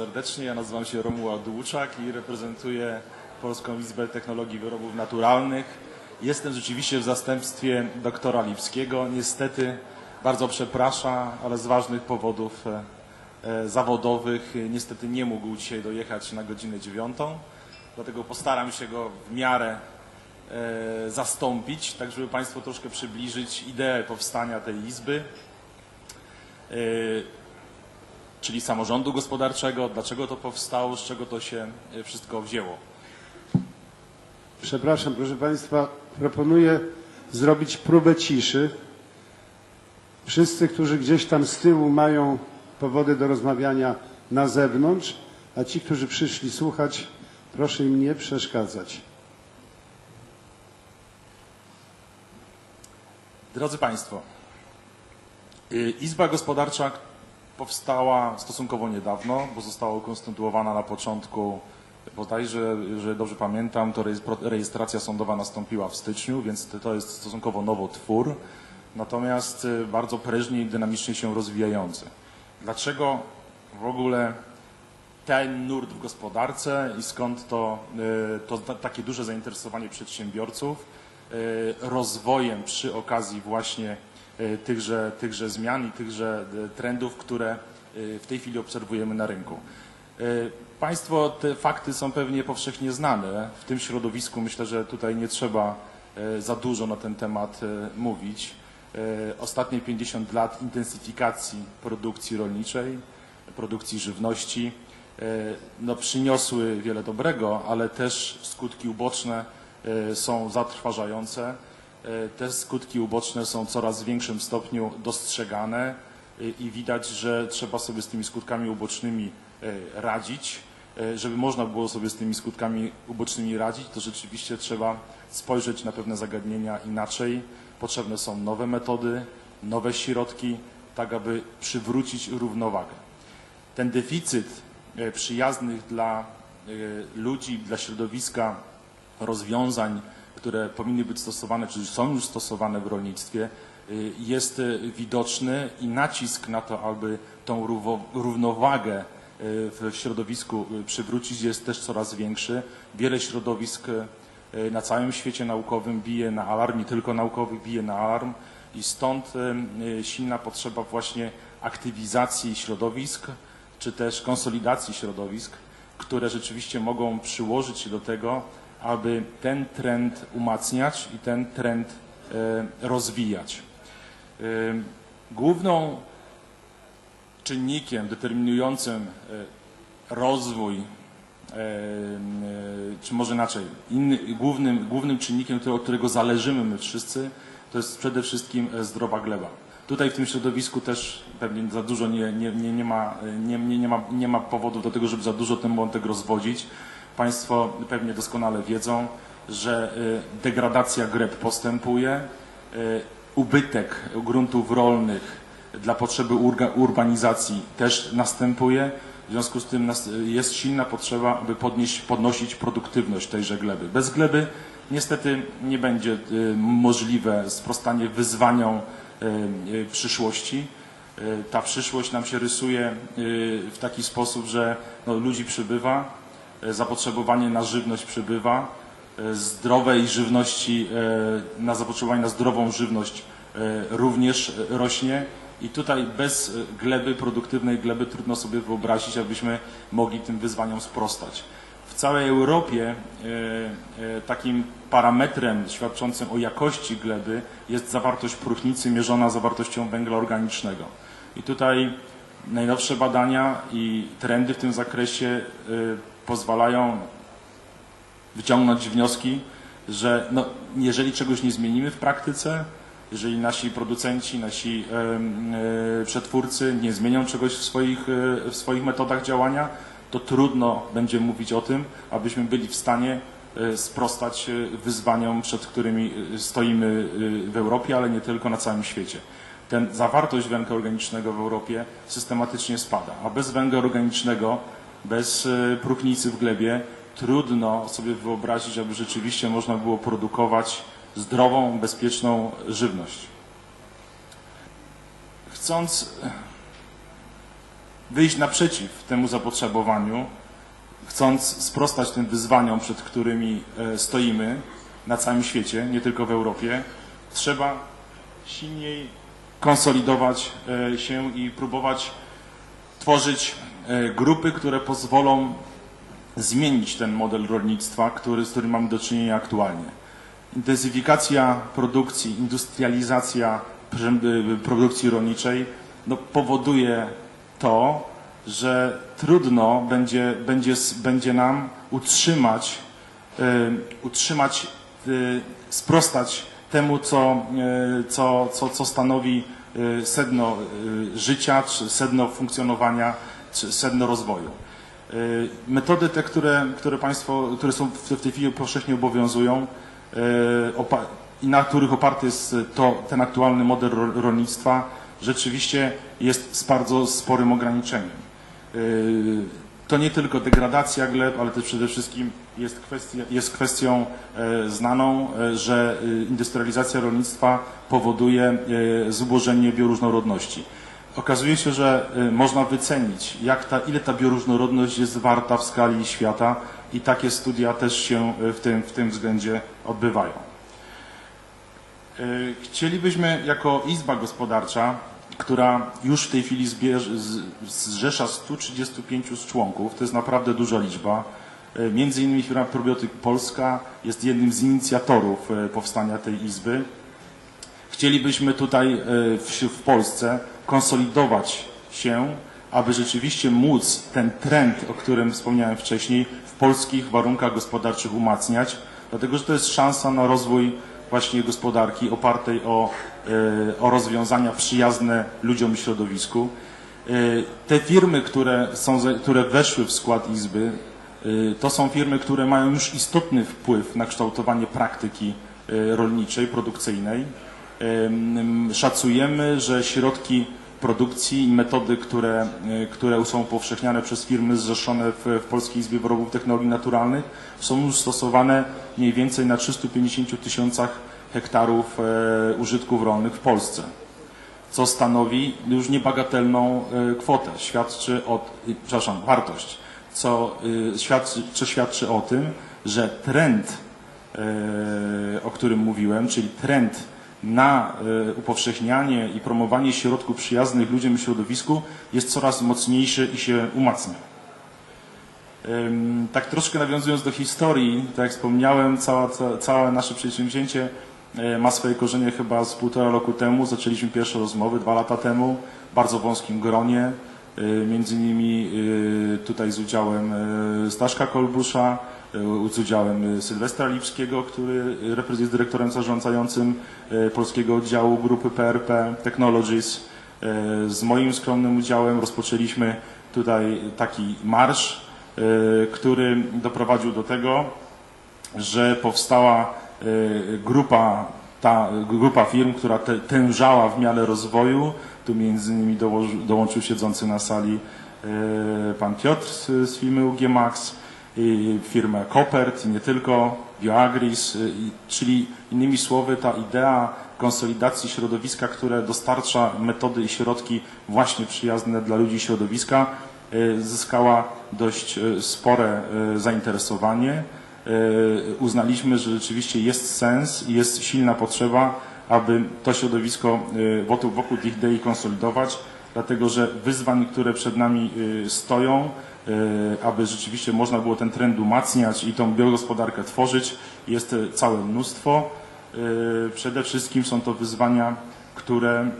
Serdecznie, ja nazywam się Romuald Dłuczak i reprezentuję Polską Izbę Technologii Wyrobów Naturalnych. Jestem rzeczywiście w zastępstwie doktora Lipskiego. Niestety bardzo przepraszam, ale z ważnych powodów e, e, zawodowych niestety nie mógł dzisiaj dojechać na godzinę dziewiątą. Dlatego postaram się go w miarę e, zastąpić, tak żeby Państwu troszkę przybliżyć ideę powstania tej izby. Czyli samorządu gospodarczego, dlaczego to powstało, z czego to się e, wszystko wzięło. Przepraszam, proszę Państwa, proponuję zrobić próbę ciszy. Wszyscy, którzy gdzieś tam z tyłu mają powody do rozmawiania na zewnątrz, a ci, którzy przyszli słuchać, proszę im nie przeszkadzać. Drodzy Państwo, y, Izba Gospodarcza powstała stosunkowo niedawno, bo została ukonstytuowana na początku, bodajże, jeżeli dobrze pamiętam, to rejestr- rejestracja sądowa nastąpiła w styczniu, więc to jest stosunkowo nowotwór, natomiast y, bardzo prężnie i dynamicznie się rozwijający. Dlaczego w ogóle ten nurt w gospodarce i skąd to, y, to ta- takie duże zainteresowanie przedsiębiorców y, rozwojem przy okazji właśnie tychże, tychże zmian i tychże y, trendów, które y, w tej chwili obserwujemy na rynku. Państwo te fakty są pewnie powszechnie znane. W tym środowisku myślę, że tutaj nie trzeba za dużo na ten temat mówić. Ostatnie 50 lat intensyfikacji produkcji rolniczej, produkcji żywności e, no, przyniosły wiele dobrego, ale też skutki uboczne e, są zatrważające. E, Te skutki uboczne są coraz większym stopniu dostrzegane e, i widać, że trzeba sobie z tymi skutkami ubocznymi e, radzić. Żeby można było sobie z tymi skutkami ubocznymi radzić, to rzeczywiście trzeba spojrzeć na pewne zagadnienia inaczej. Potrzebne są nowe metody, nowe środki, tak aby przywrócić równowagę ten deficyt przyjaznych dla ludzi, dla środowiska rozwiązań, które powinny być stosowane, czy są już stosowane w rolnictwie, e, jest e, widoczny i nacisk na to, aby tą równo- równowagę e, w środowisku przywrócić jest też coraz większy. Wiele środowisk na całym świecie naukowym bije na alarm, nie tylko naukowy bije na alarm i stąd silna potrzeba właśnie aktywizacji środowisk, czy też konsolidacji środowisk, które rzeczywiście mogą przyłożyć się do tego, aby ten trend umacniać i ten trend e, rozwijać. E, Główną czynnikiem determinującym e, rozwój, czy może inaczej, inny, głównym, głównym czynnikiem, od którego zależymy my wszyscy, to jest przede wszystkim zdrowa gleba. Tutaj w tym środowisku też pewnie za dużo nie, nie, nie, nie, ma, nie, nie, nie, ma, nie ma powodów do tego, żeby za dużo ten wątek rozwodzić. Państwo pewnie doskonale wiedzą, że e, degradacja gleb postępuje, e, ubytek gruntów rolnych dla potrzeby urbanizacji też następuje. W związku z tym jest silna potrzeba, aby podnieść, podnosić produktywność tejże gleby. Bez gleby niestety nie będzie y, możliwe sprostanie wyzwaniom y, y, przyszłości. Y, Ta przyszłość nam się rysuje y, w taki sposób, że no, ludzi przybywa, y, zapotrzebowanie na żywność przybywa, y, zdrowej żywności, y, na zapotrzebowanie na zdrową żywność również rośnie i tutaj bez gleby, produktywnej gleby trudno sobie wyobrazić, abyśmy mogli tym wyzwaniom sprostać. W całej Europie takim parametrem świadczącym o jakości gleby jest zawartość próchnicy mierzona zawartością węgla organicznego. I tutaj najnowsze badania i trendy w tym zakresie pozwalają wyciągnąć wnioski, że no, jeżeli czegoś nie zmienimy w praktyce, jeżeli nasi producenci, nasi e, przetwórcy nie zmienią czegoś w swoich, e, w swoich metodach działania, to trudno będzie mówić o tym, abyśmy byli w stanie e, sprostać wyzwaniom, przed którymi stoimy w Europie, ale nie tylko na całym świecie. Ten zawartość węgla organicznego w Europie systematycznie spada, a bez węgla organicznego, bez e, próchnicy w glebie trudno sobie wyobrazić, aby rzeczywiście można było produkować zdrową, bezpieczną żywność. Chcąc wyjść naprzeciw temu zapotrzebowaniu, chcąc sprostać tym wyzwaniom, przed którymi e, stoimy na całym świecie, nie tylko w Europie, trzeba silniej konsolidować e, się i próbować tworzyć e, grupy, które pozwolą zmienić ten model rolnictwa, który, z którym mamy do czynienia aktualnie. Intensyfikacja produkcji, industrializacja produkcji rolniczej no, powoduje to, że trudno będzie, będzie, będzie nam utrzymać, y, utrzymać y, sprostać temu, co, co, co, co stanowi sedno życia, czy sedno funkcjonowania, sedno rozwoju. Y, Metody te, które, które Państwo, które są w, tej chwili powszechnie obowiązują y, i na których oparty jest to, ten aktualny model ro- rolnictwa, rzeczywiście jest z bardzo sporym ograniczeniem. Y, To nie tylko degradacja gleb, ale też przede wszystkim jest, kwestia, jest kwestią e, znaną, e, że e, industrializacja rolnictwa powoduje zubożenie bioróżnorodności. Okazuje się, że e, można wycenić, jak ta, ile ta bioróżnorodność jest warta w skali świata i takie studia też się e, w tym, w tym względzie odbywają. E, Chcielibyśmy jako Izba Gospodarcza, która już w tej chwili zbierz, z- zrzesza 135 członków, to jest naprawdę duża liczba. Między innymi firma Probiotyk Polska jest jednym z inicjatorów powstania tej Izby. Chcielibyśmy tutaj w, w Polsce konsolidować się, aby rzeczywiście móc ten trend, o którym wspomniałem wcześniej, w polskich warunkach gospodarczych umacniać, dlatego że to jest szansa na rozwój właśnie gospodarki opartej o, e, o rozwiązania przyjazne ludziom i środowisku. E, Te firmy, które, są, które weszły w skład Izby, e, to są firmy, które mają już istotny wpływ na kształtowanie praktyki rolniczej, produkcyjnej. Em, Szacujemy, że środki produkcji i metody, które, e, które są upowszechniane przez firmy zrzeszone w, w Polskiej Izbie Wyrobów Technologii Naturalnych są już stosowane mniej więcej na 350 tysiącach hektarów e, użytków rolnych w Polsce co stanowi już niebagatelną e, kwotę. Świadczy o, y, przepraszam, wartość, co y, świadczy, świadczy o tym, że trend, e, o którym mówiłem, czyli trend na e, upowszechnianie i promowanie środków przyjaznych ludziom i środowisku jest coraz mocniejszy i się umacnia. Tak troszkę nawiązując do historii, tak jak wspomniałem, całe nasze przedsięwzięcie e, ma swoje korzenie chyba z półtora roku temu. Zaczęliśmy pierwsze rozmowy dwa lata temu w bardzo wąskim gronie, e, między innymi tutaj z udziałem Staszka Kolbusza, z udziałem e, Sylwestra Lipskiego, który jest dyrektorem zarządzającym e, polskiego oddziału grupy PRP Technologies. E, Z moim skromnym udziałem rozpoczęliśmy tutaj taki marsz, e, który doprowadził do tego, że powstała e, grupa, ta grupa firm, która te, tężała w miarę rozwoju. Tu między innymi dołoży, dołączył siedzący na sali e, pan Piotr z, firmy UG Max, firmę Kopert nie tylko, Bioagris, y, czyli innymi słowy ta idea konsolidacji środowiska, które dostarcza metody i środki właśnie przyjazne dla ludzi środowiska, y, zyskała dość y, spore zainteresowanie. Uznaliśmy, że rzeczywiście jest sens i jest silna potrzeba, aby to środowisko wokół, wokół tych idei konsolidować, dlatego że wyzwań, które przed nami y, stoją, y, aby rzeczywiście można było ten trend umacniać i tą biogospodarkę tworzyć, jest y, całe mnóstwo. Przede wszystkim są to wyzwania, które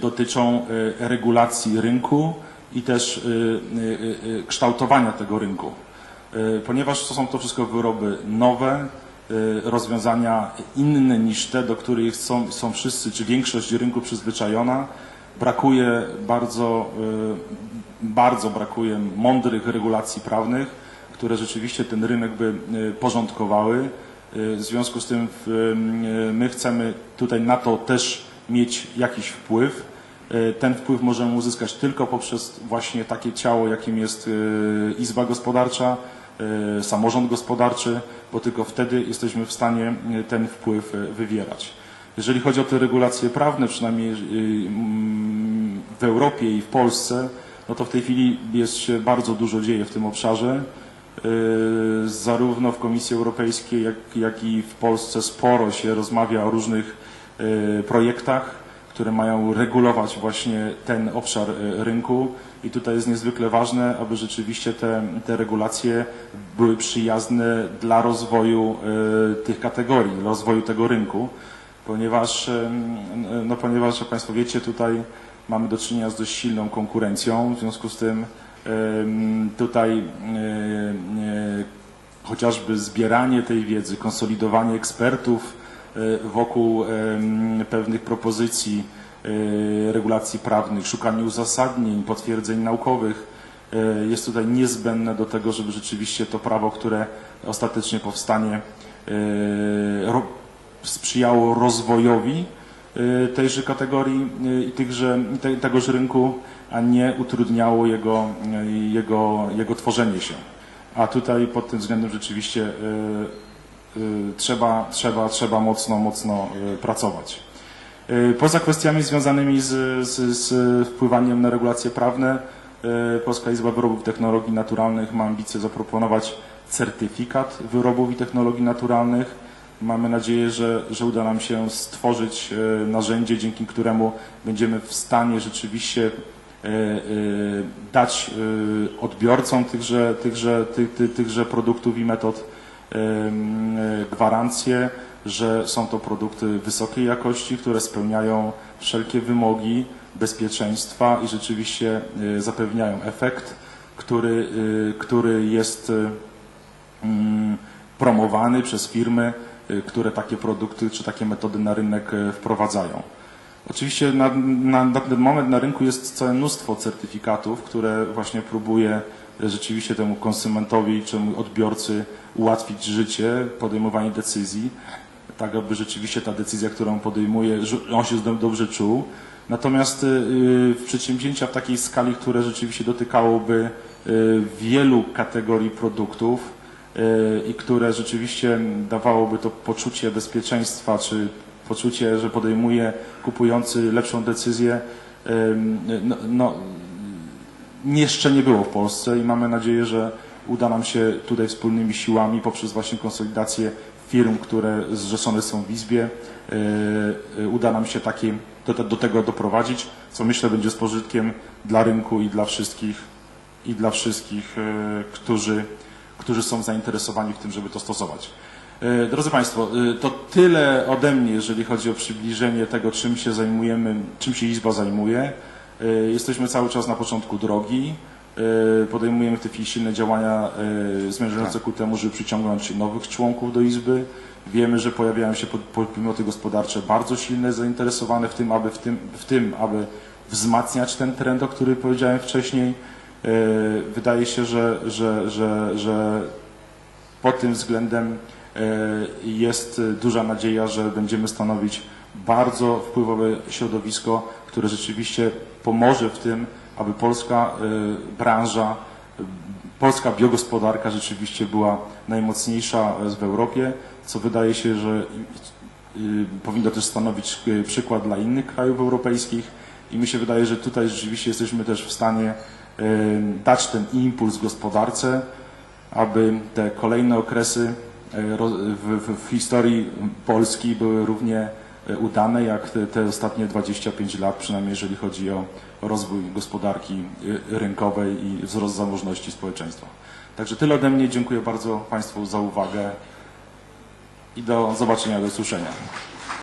dotyczą regulacji rynku i też kształtowania tego rynku. Ponieważ to są to wszystko wyroby nowe, rozwiązania inne niż te, do których są, są wszyscy, czy większość rynku przyzwyczajona, brakuje bardzo, y, bardzo brakuje mądrych regulacji prawnych, które rzeczywiście ten rynek by y, porządkowały. Y, W związku z tym my chcemy tutaj na to też mieć jakiś wpływ. Ten wpływ możemy uzyskać tylko poprzez właśnie takie ciało, jakim jest Izba Gospodarcza, samorząd gospodarczy, bo tylko wtedy jesteśmy w stanie ten wpływ wywierać. Jeżeli chodzi o te regulacje prawne, przynajmniej mm, w Europie i w Polsce, no to w tej chwili jest się bardzo dużo dzieje w tym obszarze. Yy, Zarówno w Komisji Europejskiej, jak, jak i w Polsce sporo się rozmawia o różnych yy, projektach, które mają regulować właśnie ten obszar yy, rynku. I tutaj jest niezwykle ważne, aby rzeczywiście te, te regulacje były przyjazne dla rozwoju tych kategorii, dla rozwoju tego rynku, ponieważ, no, ponieważ jak Państwo wiecie, tutaj mamy do czynienia z dość silną konkurencją, w związku z tym tutaj e, chociażby zbieranie tej wiedzy, konsolidowanie ekspertów e, wokół pewnych propozycji e, regulacji prawnych, szukanie uzasadnień, potwierdzeń naukowych jest tutaj niezbędne do tego, żeby rzeczywiście to prawo, które ostatecznie powstanie, sprzyjało rozwojowi tejże kategorii y, i tychże, tegoż rynku, a nie utrudniało jego, y, jego, jego tworzenie się. A tutaj pod tym względem rzeczywiście y, y, trzeba, trzeba, trzeba mocno, mocno y, pracować. Y, Poza kwestiami związanymi z, z, z wpływaniem na regulacje prawne, y, Polska Izba Wyrobów i Technologii Naturalnych ma ambicję zaproponować certyfikat wyrobów i technologii naturalnych. Mamy nadzieję, że, że uda nam się stworzyć e, narzędzie, dzięki któremu będziemy w stanie rzeczywiście e, e, dać odbiorcom tychże, tychże, tych, tych, tychże produktów i metod gwarancję, że są to produkty wysokiej jakości, które spełniają wszelkie wymogi bezpieczeństwa i rzeczywiście zapewniają efekt, który, który jest promowany przez firmy, które takie produkty czy takie metody na rynek y, wprowadzają. Oczywiście na, na, na ten moment na rynku jest całe mnóstwo certyfikatów, które właśnie próbuje y, rzeczywiście temu konsumentowi czy odbiorcy ułatwić życie, podejmowanie decyzji, tak aby rzeczywiście ta decyzja, którą podejmuje, on się do- dobrze czuł. Natomiast y, y, przedsięwzięcia w takiej skali, które rzeczywiście dotykałoby y, wielu kategorii produktów, y, i które rzeczywiście dawałoby to poczucie bezpieczeństwa, czy poczucie, że podejmuje kupujący lepszą decyzję, no, no, jeszcze nie było w Polsce i mamy nadzieję, że uda nam się tutaj wspólnymi siłami poprzez właśnie konsolidację firm, które zrzeszone są w Izbie, y, y, uda nam się takie, do, do tego doprowadzić, co myślę będzie z pożytkiem dla rynku i dla wszystkich, i dla wszystkich, y, którzy, którzy są zainteresowani w tym, żeby to stosować. E, Drodzy Państwo, e, to tyle ode mnie, jeżeli chodzi o przybliżenie tego, czym się zajmujemy, czym się Izba zajmuje. E, Jesteśmy cały czas na początku drogi. Podejmujemy w tej chwili silne działania zmierzające ku temu, żeby przyciągnąć nowych członków do Izby. Wiemy, że pojawiają się pod- podmioty gospodarcze bardzo silne, zainteresowane w tym, aby, w tym, w tym, aby wzmacniać ten trend, o którym powiedziałem wcześniej. E, Wydaje się, że, że, że, że pod tym względem e, jest duża nadzieja, że będziemy stanowić bardzo wpływowe środowisko, które rzeczywiście pomoże w tym, aby polska e, branża, polska biogospodarka rzeczywiście była najmocniejsza w Europie, co wydaje się, że powinno też stanowić przykład dla innych krajów europejskich. I mi się wydaje, że tutaj rzeczywiście jesteśmy też w stanie dać ten impuls gospodarce, aby te kolejne okresy ro- w, historii Polski były równie y, udane jak te, ostatnie 25 lat, przynajmniej jeżeli chodzi o rozwój gospodarki y, rynkowej i wzrost zamożności społeczeństwa. Także tyle ode mnie. Dziękuję bardzo Państwu za uwagę i do zobaczenia, do usłyszenia.